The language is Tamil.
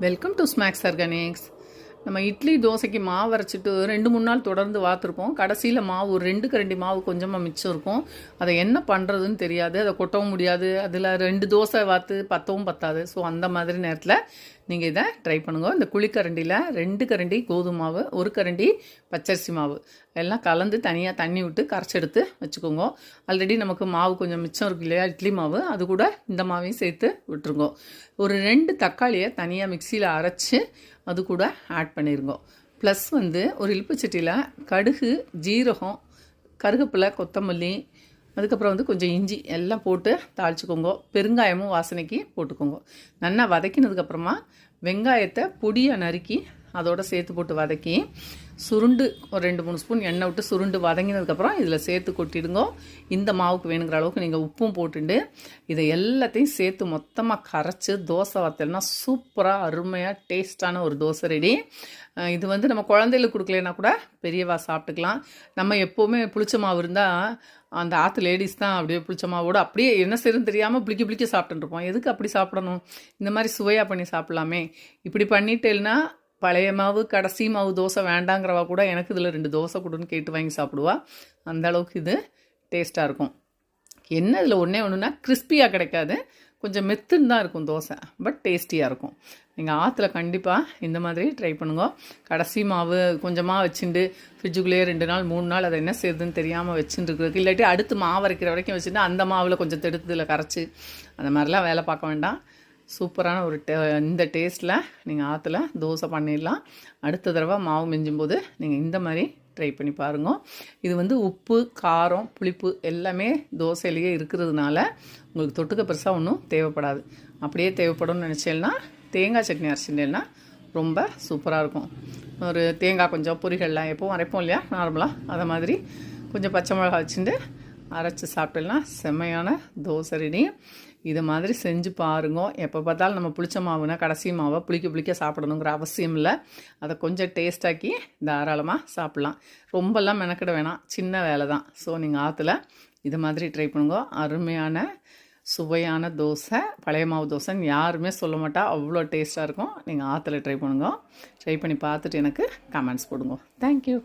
Welcome to Smacks Organics. நம்ம இட்லி தோசைக்கு மாவு அரைச்சிட்டு ரெண்டு மூணு நாள் தொடர்ந்து வாத்திருப்போம். கடைசியில் மாவு ஒரு ரெண்டு கரண்டி மாவு கொஞ்சமாக மிச்சம் இருக்கும். அதை என்ன பண்ணுறதுன்னு தெரியாது. அதை கொட்டவும் முடியாது. அதில் ரெண்டு தோசை வாத்து பத்தவும் பத்தாது. ஸோ அந்த மாதிரி நேரத்தில் நீங்கள் இதை ட்ரை பண்ணுங்க. இந்த குழிக்கரண்டியில் ரெண்டு கரண்டி கோதுமை மாவு ஒரு கரண்டி பச்சரிசி மாவு. எல்லாம் கலந்து தனியாக தண்ணி விட்டு கரைச்செடுத்து வச்சுக்கோங்க. ஆல்ரெடி நமக்கு மாவு கொஞ்சம் மிச்சம் இருக்கு இல்லையா? இட்லி மாவு. அது கூட இந்த மாவையும் சேர்த்து விட்டுருங்க. ஒரு ரெண்டு தக்காளியை தனியாக மிக்சியில் அரைச்சி அது கூட ஆட் பண்ணிருங்கோ. ப்ளஸ் வந்து ஒரு இழுப்பு சட்டியில் கடுகு ஜீரகம் கருகப்பிலை கொத்தமல்லி அதுக்கப்புறம் வந்து கொஞ்சம் இஞ்சி எல்லாம் போட்டு தாளிச்சுக்கோங்க. பெருங்காயமும் வாசனைக்கு போட்டுக்கோங்க. நல்லா வதக்கினதுக்கப்புறமா வெங்காயத்தை பொடியாக நறுக்கி அதோட சேர்த்து போட்டு வதக்கி சுருண்டு ஒரு ரெண்டு மூணு ஸ்பூன் எண்ணெய் விட்டு சுருண்டு வதங்கினதுக்கப்புறம் இதில் சேர்த்து கொட்டிடுங்க. இந்த மாவுக்கு வேணுங்கிற அளவுக்கு நீங்கள் உப்பும் போட்டுண்டு இதை எல்லாத்தையும் சேர்த்து மொத்தமாக கரைச்சி தோசை வத்தல்னா சூப்பராக அருமையாக டேஸ்டான ஒரு தோசை ரெடி. இது வந்து நம்ம குழந்தைகளுக்கு கொடுக்கலனா கூட பெரியவா சாப்பிட்டுக்கலாம். நம்ம எப்போவுமே புளிச்ச மாவு இருந்தால் அந்த ஆற்று லேடிஸ் தான் அப்படியே புளிச்ச மாவோட அப்படியே என்ன செய்யணும்னு தெரியாமல் புளிக்க புளிக்க சாப்பிட்டுருப்போம் எதுக்கு அப்படி சாப்பிடணும்? இந்த மாதிரி சுவையாக பண்ணி சாப்பிட்லாமே. இப்படி பண்ணிட்டேன்னா பழைய மாவு கடைசி மாவு தோசை வேண்டாங்கிறவா கூட எனக்கு இதில் ரெண்டு தோசை கொடுன்னு கேட்டு வாங்கி சாப்பிடுவா. அந்த அளவுக்கு இது டேஸ்ட்டாக இருக்கும். என்ன இதில் ஒன்றே ஒன்றுனா கிறிஸ்பியாக கிடைக்காது. கொஞ்சம் மெத்துன்னு தான் இருக்கும் தோசை பட் டேஸ்டியாக இருக்கும். நீங்கள் ஆற்றுல கண்டிப்பாக இந்த மாதிரி ட்ரை பண்ணுங்க. கடைசி மாவு கொஞ்சமாக வச்சுட்டு ஃப்ரிட்ஜுக்குள்ளேயே ரெண்டு நாள் மூணு நாள் அதை என்ன செய்யுதுன்னு தெரியாமல் வச்சுட்டு இருக்கிறதுக்கு இல்லாட்டி அடுத்து மாவு அரைக்கிற வரைக்கும் வச்சுட்டு அந்த மாவில் கொஞ்சம் தெடுத்ததில் இதில் கரைச்சி அந்த மாதிரிலாம் வேலை பார்க்க வேண்டாம். சூப்பரான ஒரு டே இந்த டேஸ்ட்டில் நீங்கள் ஆற்றுல தோசை பண்ணிடலாம். அடுத்த தடவை மாவு மிஞ்சும் போது நீங்கள் இந்த மாதிரி ட்ரை பண்ணி பாருங்க. இது வந்து உப்பு காரம் புளிப்பு எல்லாமே தோசையிலேயே இருக்கிறதுனால உங்களுக்கு தொட்டுக்க பெருசாக ஒன்றும் தேவைப்படாது. அப்படியே தேவைப்படும்னு நினச்சேன்னா தேங்காய் சட்னி அரைச்சிட்டேன்னா ரொம்ப சூப்பராக இருக்கும். ஒரு தேங்காய் கொஞ்சம் பொரிகள்லாம் எப்போவும் அரைப்போம் இல்லையா? நார்மலாக அதை மாதிரி கொஞ்சம் பச்சை மிளகா வச்சுட்டு அரைச்சி சாப்பிட்டோம்னா செம்மையான தோசை ரெடி இது மாதிரி செஞ்சு பாருங்க. எப்போ பார்த்தாலும் நம்ம புளிச்ச மாவுனா கடைசி மாவை புளிக்க புளிக்க சாப்பிடணுங்கிற அவசியம் இல்லை. அதை கொஞ்சம் டேஸ்டாக்கி தாராளமாக சாப்பிட்லாம். ரொம்பலாம் மெனக்கிட வேணாம். சின்ன வேலை தான். ஸோ நீங்கள் ஆற்றுல இது மாதிரி ட்ரை பண்ணுங்க. அருமையான சுவையான தோசை பழைய மாவு தோசைன்னு யாருமே சொல்ல மாட்டா. அவ்வளோ டேஸ்ட்டாக இருக்கும். நீங்கள் ஆற்றுல ட்ரை பண்ணுங்க. ட்ரை பண்ணி பார்த்துட்டு எனக்கு கமெண்ட்ஸ் போடுங்க. தேங்க்யூ